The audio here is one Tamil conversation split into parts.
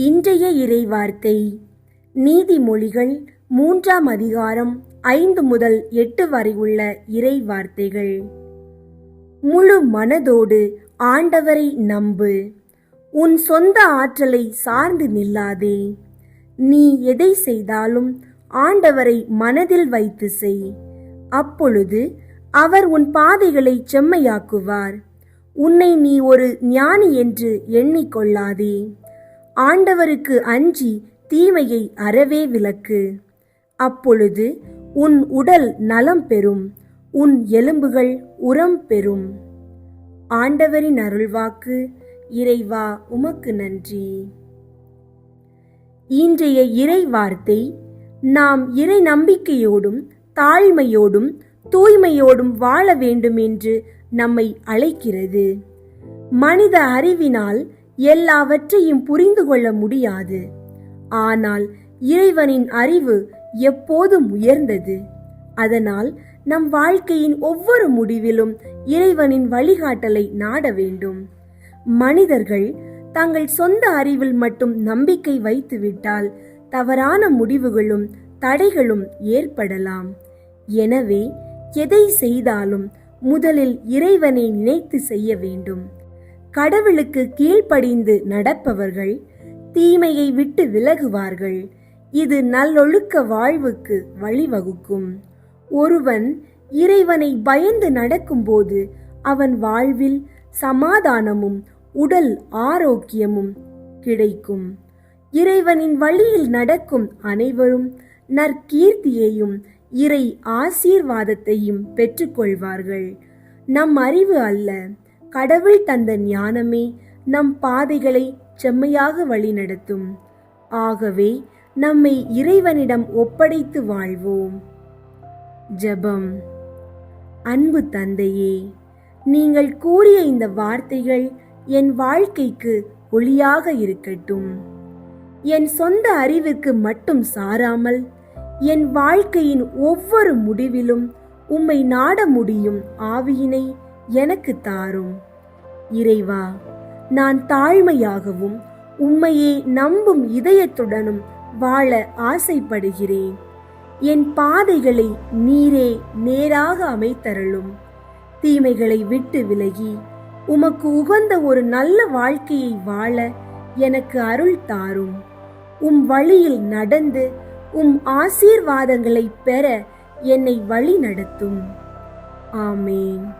இன்றைய இறைவார்த்தை. நீதிமொழிகள் மூன்றாம் அதிகாரம் ஐந்து முதல் எட்டு வரை உள்ள இறைவார்த்தைகள். முழு மனதோடு ஆண்டவரை நம்பு. உன் சொந்த ஆற்றலை சார்ந்து நில்லாதே. நீ எதை செய்தாலும் ஆண்டவரை மனதில் வைத்து செய். அப்பொழுது அவர் உன் பாதைகளை செம்மையாக்குவார். உன்னை நீ ஒரு ஞானி என்று எண்ணிக்கொள்ளாதே ஆண்டவருக்கு அஞ்சி தீமையை அறவே விலக்கு அப்பொழுது உன் உடல் நலம் பெறும் உன் எலும்புகள் உரம் பெறும். ஆண்டவரின் அருள்வாக்கு இறைவா உமக்கு நன்றி. இன்றைய இறை வார்த்தை நாம் இறை நம்பிக்கையோடும் தாழ்மையோடும் தூய்மையோடும் வாழ வேண்டும் என்று நம்மை அழைக்கிறது. மனித அறிவினால் எல்லாவற்றையும் புரிந்து கொள்ள முடியாது. ஆனால் இறைவனின் அறிவு எப்போதும் உயர்ந்தது. அதனால் நம் வாழ்க்கையின் ஒவ்வொரு முடிவிலும் இறைவனின் வழிகாட்டலை நாட வேண்டும். மனிதர்கள் தங்கள் சொந்த அறிவில் மட்டும் நம்பிக்கை வைத்துவிட்டால் தவறான முடிவுகளும் தடைகளும் ஏற்படலாம். எனவே எதை செய்தாலும் முதலில் இறைவனை நினைத்து செய்ய வேண்டும். கடவுளுக்கு கீழ்ப்படிந்து நடப்பவர்கள் தீமையை விட்டு விலகுவார்கள். இது நல்லொழுக்க வாழ்வுக்கு வழிவகுக்கும். ஒருவன் இறைவனை பயந்து நடக்கும்போது அவன் வாழ்வில் சமாதானமும் உடல் ஆரோக்கியமும் கிடைக்கும். இறைவனின் வழியில் நடக்கும் அனைவரும் நற்கீர்த்தியையும் இறை ஆசீர்வாதத்தையும் பெற்றுக்கொள்வார்கள். நம் அறிவு அல்ல கடவுள் தந்த ஞானமே நம் பாதைகளை செம்மையாக வழிநடத்தும். ஆகவே நம்மை இறைவனிடம் ஒப்படைத்து வாழ்வோம். ஜெபம். அன்பு தந்தையே நீங்கள் கூறிய இந்த வார்த்தைகள் என் வாழ்க்கைக்கு ஒளியாக இருக்கட்டும். என் சொந்த அறிவுக்கு மட்டும் சாராமல் என் வாழ்க்கையின் ஒவ்வொரு முடிவிலும் உம்மை நாட முடியும் ஆவியினை எனக்கு தாரும். இறைவா நான் தாழ்மையாகவும் உம்மையே நம்பும் இதயத்துடனும் வாழ ஆசைப்படுகிறேன். என் பாதைகளை நீரே நேராக அமைத்தருளும். தீமைகளை விட்டு விலகி உமக்கு உகந்த ஒரு நல்ல வாழ்க்கையை வாழ எனக்கு அருள் தாரும். உம் வழியில் நடந்து உம் ஆசீர்வாதங்களை பெற என்னை வழி நடத்தும் ஆமேன்.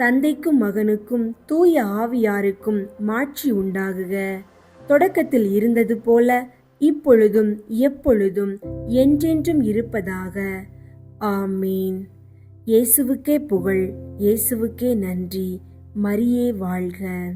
தந்தைக்கும் மகனுக்கும் தூய ஆவியாருக்கும் மாட்சி உண்டாகுக. தொடக்கத்தில் இருந்தது போல இப்பொழுதும் எப்பொழுதும் என்றென்றும் இருப்பதாக. ஆமீன். இயேசுவுக்கே புகழ் இயேசுவுக்கே நன்றி. மரியே வாழ்க.